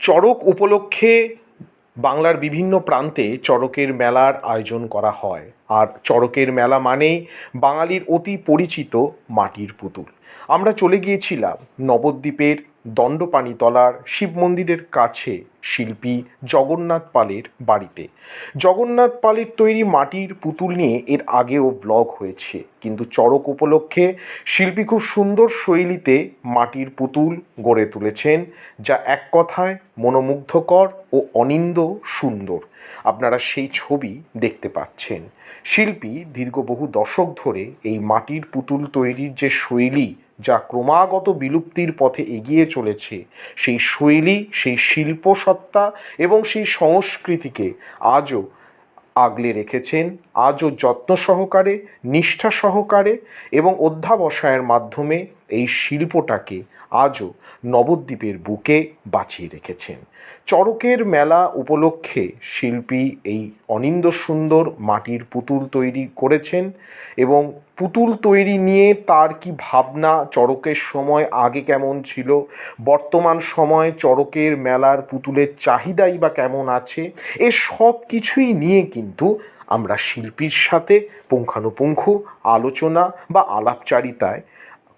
চড়ক উপলক্ষে বাংলার বিভিন্ন প্রান্তে চড়কের মেলার আয়োজন করা হয়। আর চড়কের মেলা মানেই বাঙালির অতি পরিচিত মাটির পুতুল। আমরা চলে গিয়েছিলাম নবদ্বীপের দণ্ডপানিতলার শিব মন্দিরের কাছে শিল্পী জগন্নাথ পালের বাড়িতে। জগন্নাথ পালের তৈরি মাটির পুতুল নিয়ে এর আগেও ব্লগ হয়েছে। কিন্তু চড়ক উপলক্ষে শিল্পী খুব সুন্দর শৈলীতে মাটির পুতুল গড়ে তুলেছেন, যা এক কথায় মনোমুগ্ধকর ও অনিন্দ সুন্দর। আপনারা সেই ছবি দেখতে পাচ্ছেন। শিল্পী দীর্ঘ বহু দশক ধরে এই মাটির পুতুল তৈরির যে শৈলী যা ক্রমাগত বিলুপ্তির পথে এগিয়ে চলেছে। সেই শৈলী, সেই শিল্পসত্তা এবং সেই সংস্কৃতিকে আজও আগলে রেখেছেন, আজও যত্ন সহকারে, নিষ্ঠা সহকারে এবং অধ্যাবসায়ের মাধ্যমে এই শিল্পটাকে আজও নবদ্বীপের বুকে বাঁচিয়ে রেখেছেন। চড়কের মেলা উপলক্ষে শিল্পী এই অনিন্দ সুন্দর মাটির পুতুল তৈরি করেছেন এবং পুতুল তৈরি নিয়ে তার কি ভাবনা, চড়কের সময় আগে কেমন ছিল, বর্তমান সময় চড়কের মেলার পুতুলের চাহিদাই বা কেমন আছে, এ সব কিছুই নিয়ে কিন্তু আমরা শিল্পীর সাথে পুঙ্খানুপুঙ্খ আলোচনা বা আলাপচারিতায়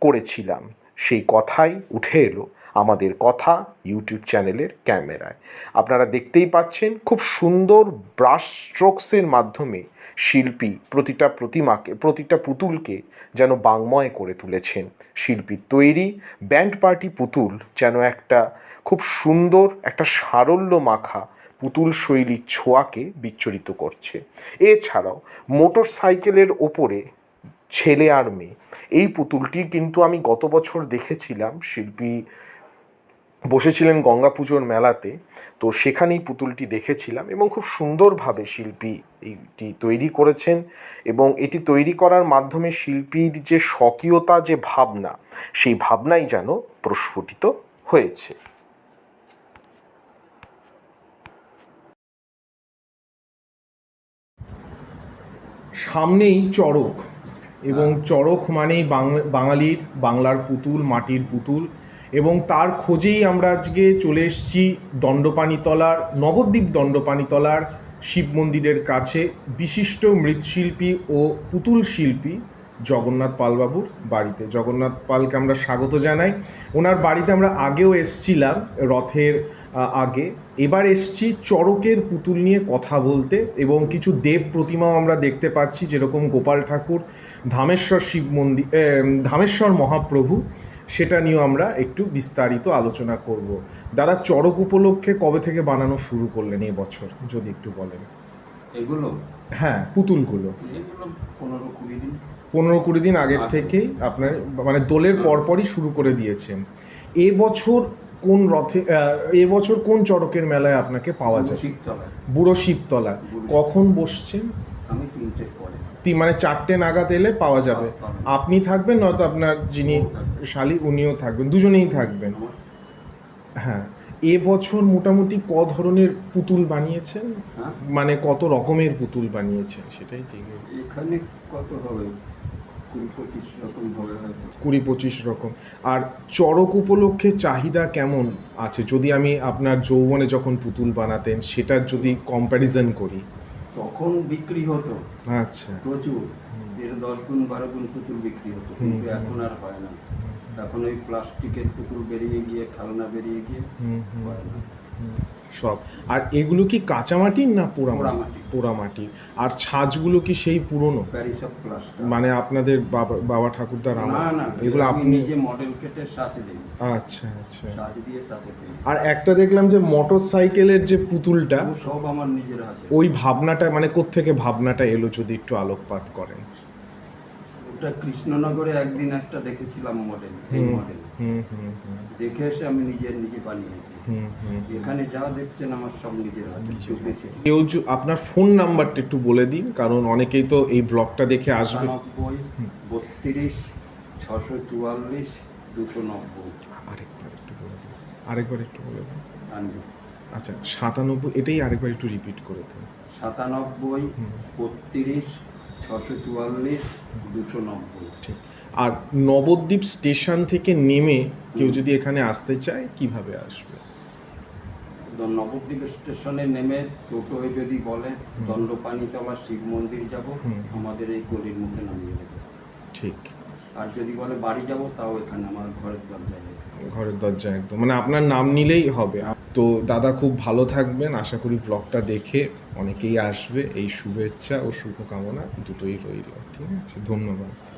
করেছিলাম। সেই কথাই উঠে এলো আমাদের কথা ইউটিউব চ্যানেলের ক্যামেরায়। আপনারা দেখতেই পাচ্ছেন খুব সুন্দর ব্রাশ স্ট্রোকসের মাধ্যমে শিল্পী প্রতিটা প্রতিমাকে, প্রতিটা পুতুলকে যেন বাংময় করে তুলেছেন। শিল্পীর তৈরি ব্যান্ড পার্টি পুতুল যেন একটা খুব সুন্দর, একটা সারল্য মাখা পুতুল শৈলীর ছোঁয়াকে বিচ্ছুরিত করছে। এছাড়াও মোটর সাইকেলের ওপরে ছেলে আর মেয়ে। এই পুতুলটি কিন্তু আমি গত বছর দেখেছিলাম, শিল্পী বসেছিলেন গঙ্গা পুজোর মেলাতে, তো সেখানেই পুতুলটি দেখেছিলাম এবং খুব সুন্দরভাবে শিল্পী এইটি তৈরি করেছেন এবং এটি তৈরি করার মাধ্যমে শিল্পীর যে স্বকীয়তা, যে ভাবনা, সেই ভাবনাই যেন প্রস্ফুটিত হয়েছে। সামনেই চড়ক। এবং চড়ক মানেই বাং- বাঙালির বাংলার পুতুল মাটির পুতুল। এবং তার খোঁজেই আমরা আজকে চলে এসেছি দণ্ডপানিতলার নবদ্বীপ দণ্ডপানিতলার শিব মন্দিরের কাছে বিশিষ্ট মৃৎশিল্পী ও পুতুল শিল্পী। জগন্নাথ পালবাবুর বাড়িতে। জগন্নাথ পালকে আমরা স্বাগত জানাই। ওনার বাড়িতে আমরা আগেও এসছিলাম রথের আগে। এবার এসছি চড়কের পুতুল নিয়ে কথা বলতে এবং কিছু দেব প্রতিমাও আমরা দেখতে পাচ্ছি, যেরকম গোপাল ঠাকুর, ধামেশ্বর শিব মন্দির ধামেশ্বর মহাপ্রভু। সেটা নিয়েও আমরা একটু বিস্তারিত আলোচনা করব। দাদা, চড়ক উপলক্ষে কবে থেকে বানানো শুরু করলেন এবছর যদি একটু বলেন? এগুলো? হ্যাঁ পুতুলগুলো। এগুলো পনেরো কুড়ি দিন। পনেরো কুড়ি দিন আগের আগে। থেকেই আপনার মানে দোলের পরপরই শুরু করে দিয়েছেন। এবছর কোন রথে এবছর কোন চড়কের মেলায় আপনাকে পাওয়া যায়? বুড়ো শিবতলা কখন বসছেন? আমি তিনটের পরে। মানে চারটে নাগাদ এলে পাওয়া যাবে। আপনি থাকবেন নয়তো আপনার যিনি শালি উনিও থাকবেন দুজনেই থাকবেন। হ্যাঁ। এবছর মোটামুটি ক ধরনের পুতুল বানিয়েছেন? হ্যাঁ। মানে কত রকমের পুতুল বানিয়েছেন সেটাই জিজ্ঞেস। এখানে কত হবে? কুড়ি পঁচিশ রকম আর চড়ক উপলক্ষে চাহিদা কেমন আছে? যদি আমি আপনার যৌবনে যখন পুতুল বানাতেন সেটার যদি কম্প্যারিজন করি। তখন বিক্রি হতো। আচ্ছা। প্রচুর। এর দশ গুণ বারো গুণ পুতুল বিক্রি হতো। কিন্তু। এখন আর হয় না। এখন ওই প্লাস্টিকের পুতুল বেরিয়ে গিয়ে খেলনা বেরিয়ে গিয়ে হুম, হুম, হয় না। সব। আর এগুলো কি কাঁচা কাঁচামাটির না পোড়ামাটি পোড়ামাটি। পোড়ামাটির। আর ছাঁচগুলো কি সেই পুরনো? মানে আপনাদের বাবা বাবা ঠাকুরদার এগুলো আপনি নিজে মডেল কেটে সাথে দিই। আচ্ছা আচ্ছা। সাজ দিয়ে তাতে আর একটা দেখলাম যে মোটর সাইকেলের যে পুতুলটা সব আমার নিজের হাতে। ওই ভাবনাটা মানে কোত্থেকে ভাবনাটা এলো যদি একটু আলোকপাত করেন? ওটা কৃষ্ণনগরে একদিন একটা দেখেছিলাম মডেল এই মডেল দেখে এসে আমি নিজের নিজে বানিয়েছি। এখানে যা দেখছেন আমার সব নিজের হাতে কেউ আপনার ফোন নাম্বারটা একটু বলে দিন কারণ অনেকেই তো এই ব্লগটা দেখে আসবে। সাতানব্বই বত্রিশ ছশো চুয়াল্লিশ দুশো নব্বই। আরেকবার একটু বলে দিন। আরেকবার একটু বলে দিন। আচ্ছা সাতানব্বই এটাই আরেকবার একটু রিপিট করে দিন। সাতানব্বই বত্রিশ ছশো চুয়াল্লিশ দুশো নব্বই। ঠিক। আর নবদ্বীপ স্টেশন থেকে নেমে কেউ যদি এখানে আসতে চায় কীভাবে আসবে? নবদ্বীপ স্টেশনে নেমে টোটোয় যদি বলে হুম। দণ্ডপানিতলা শিব মন্দির যাব আমাদের এই গলির মুখে নামিয়ে দেবে। ঠিক। আর যদি বলে বাড়ি যাব তাও এখানে আমার ঘরের দরজায়। ঘরের দরজা একদম। মানে আপনার নাম নিলেই হবে। তো দাদা খুব ভালো থাকবেন। আশা করি ব্লগটা দেখে অনেকেই আসবে। এই শুভেচ্ছা ও শুভকামনা দুটোই রইল। ঠিক আছে? ধন্যবাদ।